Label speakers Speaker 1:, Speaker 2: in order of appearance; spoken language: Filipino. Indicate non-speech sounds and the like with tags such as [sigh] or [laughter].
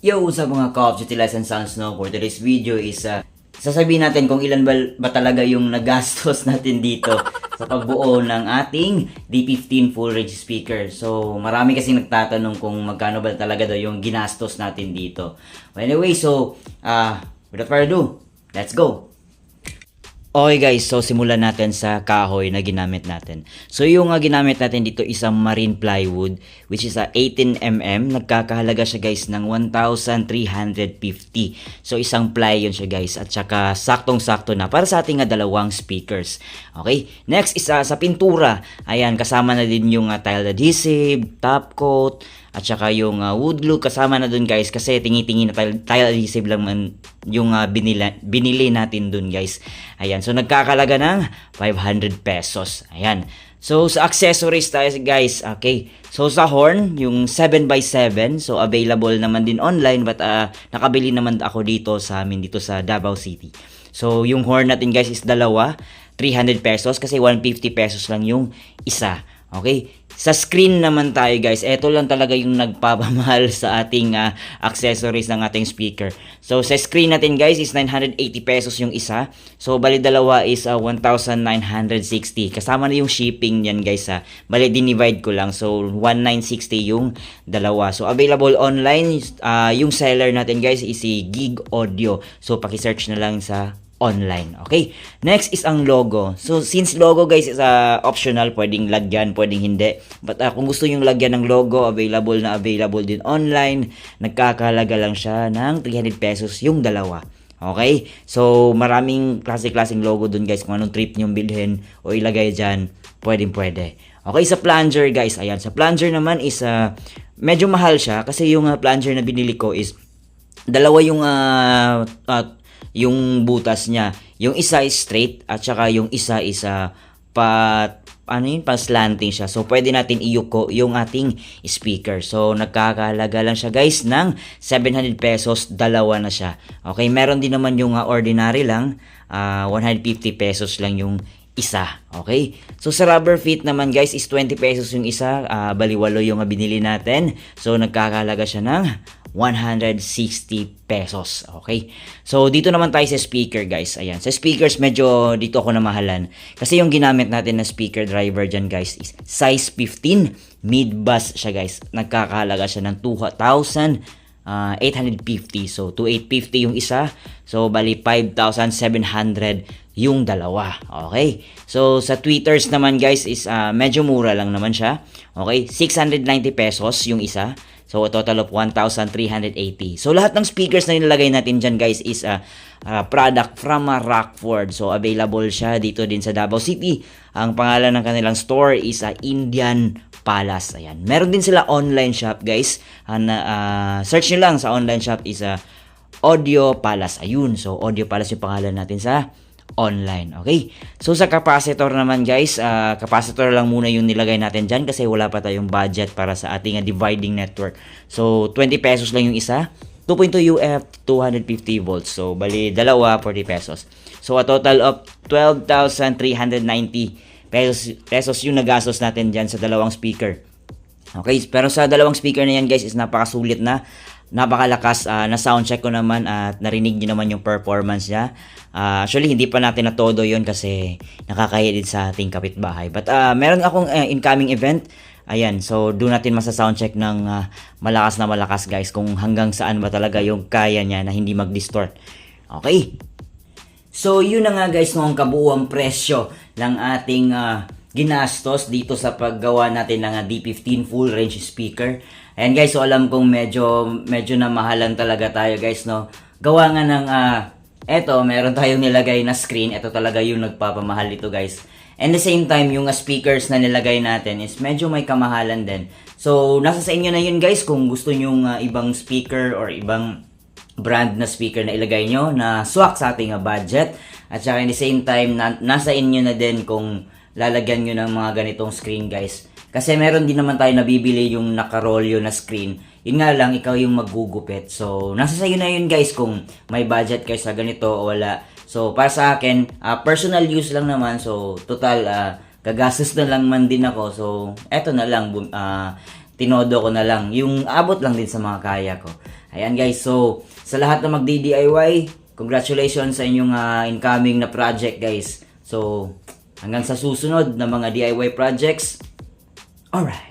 Speaker 1: Yo, sa mga Call of Duty License Sounds no, for video is uh, sasabihin natin kung ilan ba, ba talaga yung nagastos [laughs] natin dito sa pagbuo ng ating D15 full range speaker. So, marami kasi nagtatanong kung magkano ba talaga daw yung ginastos natin dito. Anyway, so, uh, without further ado, let's go! Okay guys, so simulan natin sa kahoy na ginamit natin. So yung uh, ginamit natin dito isang marine plywood which is a 18mm. Nagkakahalaga siya guys ng 1,350. So isang ply yun siya guys at saka saktong-sakto na para sa ating uh, dalawang speakers. Okay, next isa sa pintura. Ayan, kasama na din yung uh, tile adhesive, top coat, at saka yung uh, wood glue kasama na dun guys kasi tingi-tingi na tile, tile adhesive lang man yung uh, binila, binili natin dun guys. Ayan, so nagkakalaga ng 500 pesos. Ayan. So sa accessories tayo guys, okay. So sa horn, yung 7x7, so available naman din online but uh, nakabili naman ako dito sa amin dito sa Davao City. So yung horn natin guys is dalawa, 300 pesos kasi 150 pesos lang yung isa. Okay? Sa screen naman tayo guys, ito lang talaga yung nagpapamahal [laughs] sa ating uh, accessories ng ating speaker. So sa screen natin guys is 980 pesos yung isa. So bali dalawa is uh, 1,960. Kasama na yung shipping yan guys ha. Bali dinivide ko lang. So 1,960 yung dalawa. So available online, uh, yung seller natin guys is si Gig Audio. So paki-search na lang sa online. Okay? Next is ang logo. So, since logo guys is uh, optional, pwedeng lagyan, pwedeng hindi. But uh, kung gusto yung lagyan ng logo, available na available din online. Nagkakalaga lang siya ng 300 pesos yung dalawa. Okay? So, maraming klase-klaseng logo dun guys. Kung anong trip nyong bilhin o ilagay dyan, pwedeng pwede. Okay, sa plunger guys. Ayan, sa plunger naman is uh, medyo mahal siya kasi yung uh, plunger na binili ko is dalawa yung uh, uh, yung butas niya. Yung isa is straight at saka yung isa is uh, pa ano yun, pa slanting siya. So, pwede natin iyuko yung ating speaker. So, nagkakahalaga lang siya guys ng 700 pesos, dalawa na siya. Okay, meron din naman yung uh, ordinary lang, uh, 150 pesos lang yung isa. Okay? So, sa rubber feet naman guys is 20 pesos yung isa. Uh, baliwalo yung binili natin. So, nagkakahalaga siya ng 160 pesos. Okay? So, dito naman tayo sa speaker, guys. Ayan. Sa speakers, medyo dito ako namahalan. Kasi yung ginamit natin na speaker driver dyan, guys, is size 15. Mid-bass siya, guys. Nagkakahalaga siya ng 2,850. So, 2,850 yung isa. So, bali 5,700 yung dalawa. Okay? So, sa tweeters naman, guys, is uh, medyo mura lang naman siya. Okay? 690 pesos yung isa. So, a total of 1,380. So, lahat ng speakers na nilagay natin dyan, guys, is a uh, uh, product from uh, Rockford. So, available siya dito din sa Davao City. Ang pangalan ng kanilang store is uh, Indian Palace. Ayan. Meron din sila online shop, guys. And, uh, search nyo lang sa online shop is uh, Audio Palace. Ayun. So, Audio Palace yung pangalan natin sa online. Okay? So sa capacitor naman guys, uh, capacitor lang muna yung nilagay natin dyan kasi wala pa tayong budget para sa ating uh, dividing network. So 20 pesos lang yung isa. 2.2 UF, 250 volts. So bali dalawa, 40 pesos. So a total of 12,390 pesos, pesos yung nagastos natin dyan sa dalawang speaker. Okay, pero sa dalawang speaker na yan guys is napakasulit na napakalakas uh, na sound check ko naman at narinig niyo naman yung performance niya. Uh, actually, hindi pa natin natodo yon kasi nakakaya din sa ating kapitbahay. But uh, meron akong uh, incoming event. Ayan, so doon natin masa sound check ng uh, malakas na malakas guys kung hanggang saan ba talaga yung kaya niya na hindi mag-distort. Okay? So yun na nga guys ang kabuuang presyo ng ating uh, ginastos dito sa paggawa natin ng uh, D15 full range speaker. Ayan guys, so alam kong medyo medyo na mahalan talaga tayo guys no. Gawa nga ng uh, eto, meron tayong nilagay na screen. Ito talaga yung nagpapamahal dito guys. And the same time, yung uh, speakers na nilagay natin is medyo may kamahalan din. So, nasa sa inyo na yun guys kung gusto nyo uh, ibang speaker or ibang brand na speaker na ilagay nyo na swak sa ating budget. At saka in the same time, na, nasa inyo na din kung lalagyan nyo ng mga ganitong screen guys. Kasi meron din naman tayo nabibili yung nakarolyo na screen. Yun nga lang, ikaw yung magugupit. So, nasa sa'yo na yun guys kung may budget kayo sa ganito o wala. So, para sa akin, uh, personal use lang naman. So, total, uh, gagastos na lang man din ako. So, eto na lang, uh, tinodo ko na lang. Yung abot lang din sa mga kaya ko. Ayan guys, so sa lahat na magdi-DIY, congratulations sa inyong ah, incoming na project guys. So hanggang sa susunod na mga DIY projects, alright.